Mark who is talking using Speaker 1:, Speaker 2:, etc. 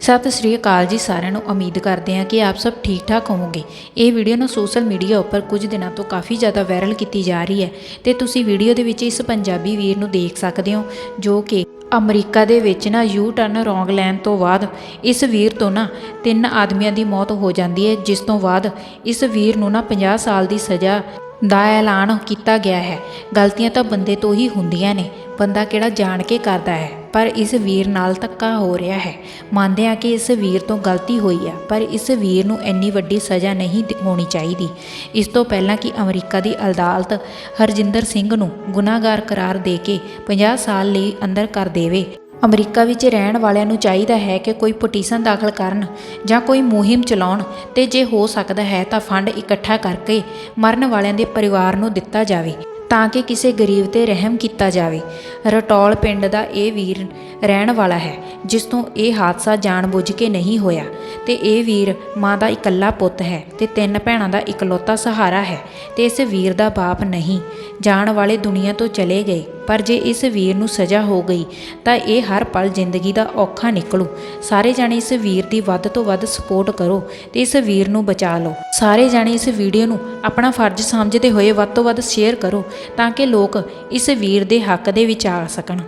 Speaker 1: ਸਤਿ ਸ਼੍ਰੀ ਅਕਾਲ ਜੀ ਸਾਰਿਆਂ ਨੂੰ। ਉਮੀਦ ਕਰਦੇ ਹਾਂ ਕਿ ਆਪ ਸਭ ਠੀਕ ਠਾਕ ਹੋਵੋਗੇ। ਇਹ ਵੀਡੀਓ ਨੂੰ ਸੋਸ਼ਲ ਮੀਡੀਆ ਉੱਪਰ ਕੁਝ ਦਿਨਾਂ ਤੋਂ ਕਾਫੀ ਜ਼ਿਆਦਾ ਵਾਇਰਲ ਕੀਤੀ ਜਾ ਰਹੀ ਹੈ ਤੇ ਤੁਸੀਂ ਵੀਡੀਓ ਦੇ ਵਿੱਚ ਇਸ ਪੰਜਾਬੀ ਵੀਰ ਨੂੰ ਦੇਖ ਸਕਦੇ ਹੋ, ਜੋ ਕਿ ਅਮਰੀਕਾ ਦੇ ਵਿੱਚ ਨਾ ਯੂ ਟਰਨ ਰੋਂਗ ਲੈਣ ਤੋਂ ਬਾਅਦ ਇਸ ਵੀਰ ਤੋਂ ਨਾ ਤਿੰਨ ਆਦਮੀਆਂ ਦੀ ਮੌਤ ਹੋ ਜਾਂਦੀ ਹੈ, ਜਿਸ ਤੋਂ ਬਾਅਦ ਇਸ ਵੀਰ ਨੂੰ ਨਾ 50 ਸਾਲ ਦੀ ਸਜ਼ਾ ਦਾ ਐਲਾਨ ਕੀਤਾ ਗਿਆ ਹੈ। ਗਲਤੀਆਂ ਤਾਂ ਬੰਦੇ ਤੋਂ ਹੀ ਹੁੰਦੀਆਂ ਨੇ, ਬੰਦਾ ਕਿਹੜਾ ਜਾਣ ਕੇ ਕਰਦਾ ਹੈ? ਪਰ ਇਸ ਵੀਰ ਨਾਲ ਧੱਕਾ ਹੋ ਰਿਹਾ ਹੈ। ਮੰਨਦੇ ਆ ਕਿ ਇਸ ਵੀਰ ਤੋਂ ਗਲਤੀ ਹੋਈ ਆ, ਪਰ ਇਸ ਵੀਰ ਨੂੰ ਇੰਨੀ ਵੱਡੀ ਸਜ਼ਾ ਨਹੀਂ ਹੋਣੀ ਚਾਹੀਦੀ। ਇਸ ਤੋਂ ਪਹਿਲਾਂ ਕਿ ਅਮਰੀਕਾ ਦੀ ਅਦਾਲਤ ਹਰਜਿੰਦਰ ਸਿੰਘ ਨੂੰ ਗੁਨਾਹਗਾਰ ਕਰਾਰ ਦੇ ਕੇ 50 ਸਾਲ ਲਈ ਅੰਦਰ ਕਰ ਦੇਵੇ। ਅਮਰੀਕਾ ਵਿੱਚ ਰਹਿਣ ਵਾਲਿਆਂ ਨੂੰ ਚਾਹੀਦਾ ਹੈ ਕਿ ਕੋਈ ਪਟੀਸ਼ਨ ਦਾਖਲ ਕਰਨ ਜਾਂ ਕੋਈ ਮੁਹਿੰਮ ਚਲਾਉਣ ਤੇ ਜੇ ਹੋ ਸਕਦਾ ਹੈ ਤਾਂ ਫੰਡ ਇਕੱਠਾ ਕਰਕੇ ਮਰਨ ਵਾਲਿਆਂ ਦੇ ਪਰਿਵਾਰ ਨੂੰ ਦਿੱਤਾ ਜਾਵੇ। ਤਾਂ ਕਿ ਕਿਸੇ ਗਰੀਬ ਤੇ ਰਹਿਮ ਕੀਤਾ ਜਾਵੇ। ਰਟੌਲ ਪਿੰਡ ਦਾ ਇਹ ਵੀਰ ਰਹਿਣ ਵਾਲਾ ਹੈ, ਜਿਸ ਤੋਂ ਇਹ ਹਾਦਸਾ ਜਾਣਬੁੱਝ ਕੇ ਨਹੀਂ ਹੋਇਆ। ਤੇ ਇਹ ਵੀਰ ਮਾਂ ਦਾ ਇਕੱਲਾ ਪੁੱਤ ਹੈ ਤੇ ਤਿੰਨ ਭੈਣਾਂ ਦਾ ਇਕਲੌਤਾ ਸਹਾਰਾ ਹੈ ਤੇ ਇਸ ਵੀਰ ਦਾ ਬਾਪ ਨਹੀਂ। ਜਾਣ ਵਾਲੇ ਦੁਨੀਆ ਤੋਂ ਚਲੇ ਗਏ। ਪਰ ਜੇ ਇਸ ਵੀਰ ਨੂੰ ਸਜ਼ਾ ਹੋ ਗਈ, ਤਾਂ ਇਹ ਹਰ ਪਲ ਜ਼ਿੰਦਗੀ ਦਾ ਔਖਾ ਨਿਕਲੂ। ਸਾਰੇ ਜਾਣੇ ਇਸ ਵੀਰ ਦੀ ਵੱਧ ਤੋਂ ਵੱਧ ਸਪੋਰਟ ਕਰੋ ਤੇ ਇਸ ਵੀਰ ਨੂੰ ਬਚਾ ਲਓ। ਸਾਰੇ ਜਾਣੇ ਇਸ ਵੀਡੀਓ ਨੂੰ ਆਪਣਾ ਫਰਜ਼ ਸਮਝਦੇ ਹੋਏ ਵੱਧ ਤੋਂ ਵੱਧ ਸ਼ੇਅਰ ਕਰੋ ਤਾਂ ਕਿ ਲੋਕ ਇਸ ਵੀਰ ਦੇ ਹੱਕ ਦੇ ਵਿੱਚ ਆ ਸਕਣ।